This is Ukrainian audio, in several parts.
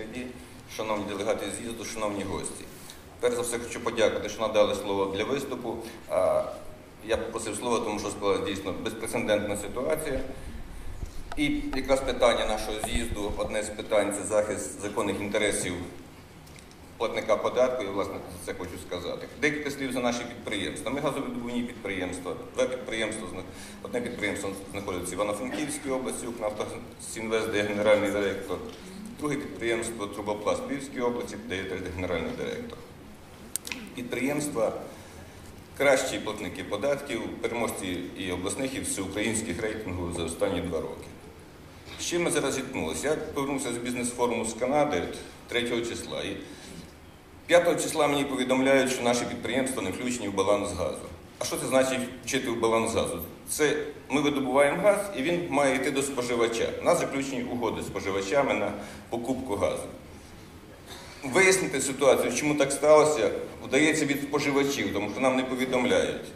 президії, шановні делегати з'їзду, шановні гості. Перш за все хочу подякувати, що надали слово для виступу. Я попросив слова, тому що склалася дійсно безпрецедентна ситуація. І якраз питання нашого з'їзду, одне з питань це захист законних інтересів платника податку, і власне це хочу сказати. Декілька слів за наші підприємства. Ми газовидобувні підприємства. Два підприємства одне підприємство знаходиться в Івано-Франківській області, «Укрнафтосінвест», де генеральний директор. Друге підприємство Трубопласт в Львівській області, де я теж генеральний директор. Підприємства кращі платники податків, переможці і обласних, і всеукраїнських рейтингів за останні два роки. З чим ми зараз зіткнулися? Я повернувся з бізнес-форуму з Канади 3 числа. І 5 числа мені повідомляють, що наші підприємства не включені в баланс газу. А що це значить вчити баланс газу? Це ми видобуваємо газ і він має йти до споживача. У нас заключені угоди з споживачами на покупку газу. Вияснити ситуацію, чому так сталося, вдається від споживачів, тому що нам не повідомляють.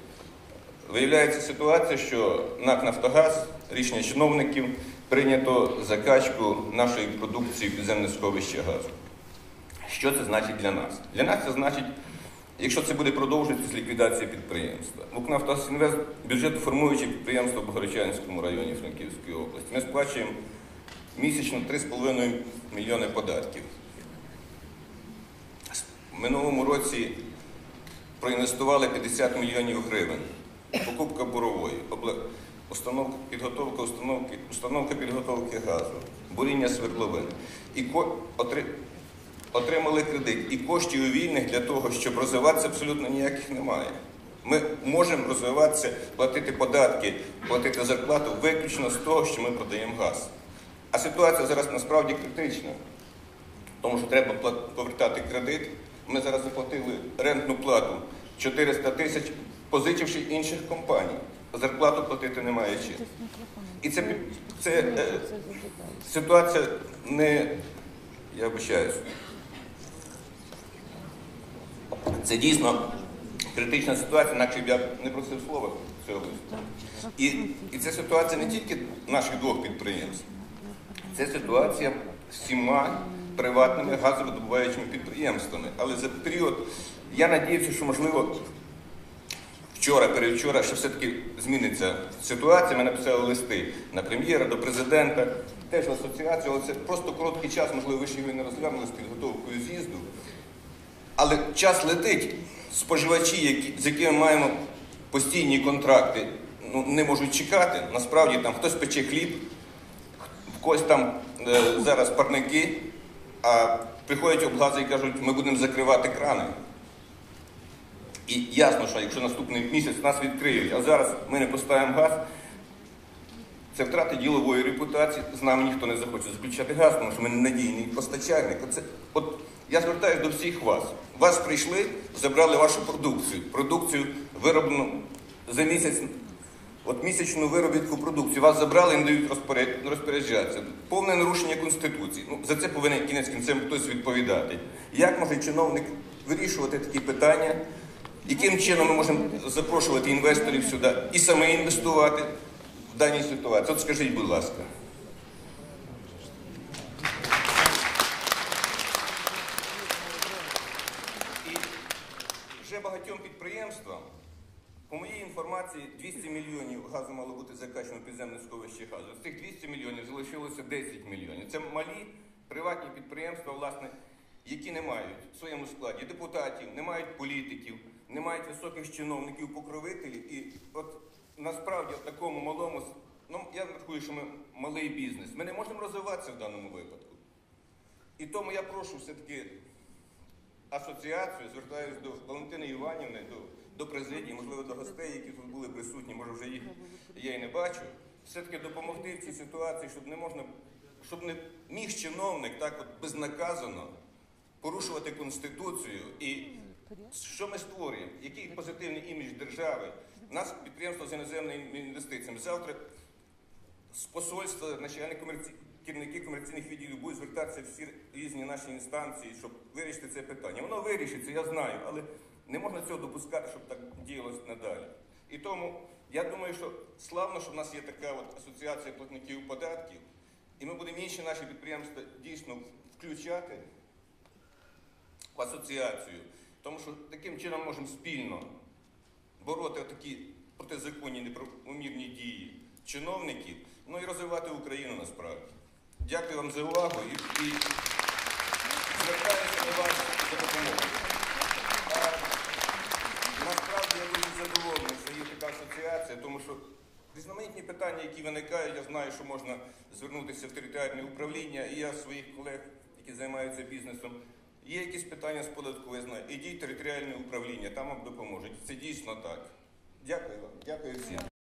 Виявляється ситуація, що НАК Нафтогаз, рішення чиновників, прийнято закачку нашої продукції підземне сховище газу. Що це значить для нас? Для нас це значить, якщо це буде продовжуватися ліквідація підприємства. «Укрнафтогазінвест» – бюджетоформуюче підприємство в Богородчанському районі Франківської області. Ми сплачуємо місячно 3,5 мільйони податків. В минулому році проінвестували 50 мільйонів гривень. Покупка бурової, установка, підготовка установки, установка підготовки газу, буріння свердловин. І отри- отримали кредит. І коштів у вільних для того, щоб розвиватися, абсолютно ніяких немає. Ми можемо розвиватися, платити податки, платити зарплату виключно з того, що ми продаємо газ. А ситуація зараз насправді критична тому що треба повертати кредит. Ми зараз заплатили рентну плату 400 тисяч, позичивши інших компаній. Зарплату платити немає чим. І це, це е, ситуація не, я вибачаюсь, це дійсно критична ситуація, інакше б я не просив слова цього виступу. І, і це ситуація не тільки наших двох підприємств. Це ситуація всіма приватними газовидобуваючими підприємствами. Але за період я надіявся, що можливо вчора, перевчора, що все-таки зміниться ситуація. Ми написали листи на прем'єра, до президента, теж в асоціацію, але це просто короткий час, можливо, ви ще його не розглянули з підготовкою з'їзду. Але час летить. Споживачі, які, з якими маємо постійні контракти, ну, не можуть чекати. Насправді там хтось пече хліб, в когось там е, зараз парники, а приходять облгази і кажуть, ми будемо закривати крани. І ясно, що якщо наступний місяць нас відкриють, а зараз ми не поставимо газ, це втрати ділової репутації, з нами ніхто не захоче заключати газ, тому що ми ненадійний постачальник. Оце, от я звертаюся до всіх вас. Вас прийшли, забрали вашу продукцію. Продукцію вироблену за місяць, от місячну виробітку продукції. Вас забрали і не дають розпоряд- розпоряджатися. Повне нарушення Конституції. Ну, за це повинен кінець кінцем хтось відповідати. Як може чиновник вирішувати такі питання? Яким чином ми можемо запрошувати інвесторів сюди і саме інвестувати даній ситуації? От скажіть, будь ласка. І вже багатьом підприємствам, по моїй інформації, 200 мільйонів газу мало бути закачано в підземне сховище газу. З цих 200 мільйонів залишилося 10 мільйонів. Це малі приватні підприємства, власне, які не мають в своєму складі депутатів, не мають політиків, не мають високих чиновників, покровителів. І от насправді в такому малому, ну я рахую, що ми малий бізнес. Ми не можемо розвиватися в даному випадку. І тому я прошу все-таки асоціацію, звертаюся до Валентини Іванівни, до, до президії, можливо, до гостей, які тут були присутні, може вже їх я і не бачу. Все-таки допомогти в цій ситуації, щоб не можна, щоб не міг чиновник так от безнаказано порушувати Конституцію. І що ми створюємо? Який позитивний імідж держави? Нас підприємство з іноземними інвестиціями. Завтра з посольства начальник комерці... керівники комерційних відділів будуть звертатися всі різні наші інстанції, щоб вирішити це питання. Воно вирішиться, я знаю, але не можна цього допускати, щоб так діялося надалі. І тому я думаю, що славно, що в нас є така от асоціація платників податків, і ми будемо інші наші підприємства дійсно включати в асоціацію, тому що таким чином можемо спільно бороти такі протизаконні неправомірні дії чиновників, ну і розвивати Україну насправді. Дякую вам за увагу і, і звертаюся до вас за допомогою. Насправді я дуже задоволений, що є така асоціація, тому що різноманітні питання, які виникають, я знаю, що можна звернутися в територіальне управління, і я своїх колег, які займаються бізнесом. Є якісь питання з знаю. Ідіть територіальне управління, там вам допоможуть. Це дійсно так. Дякую вам, дякую всім.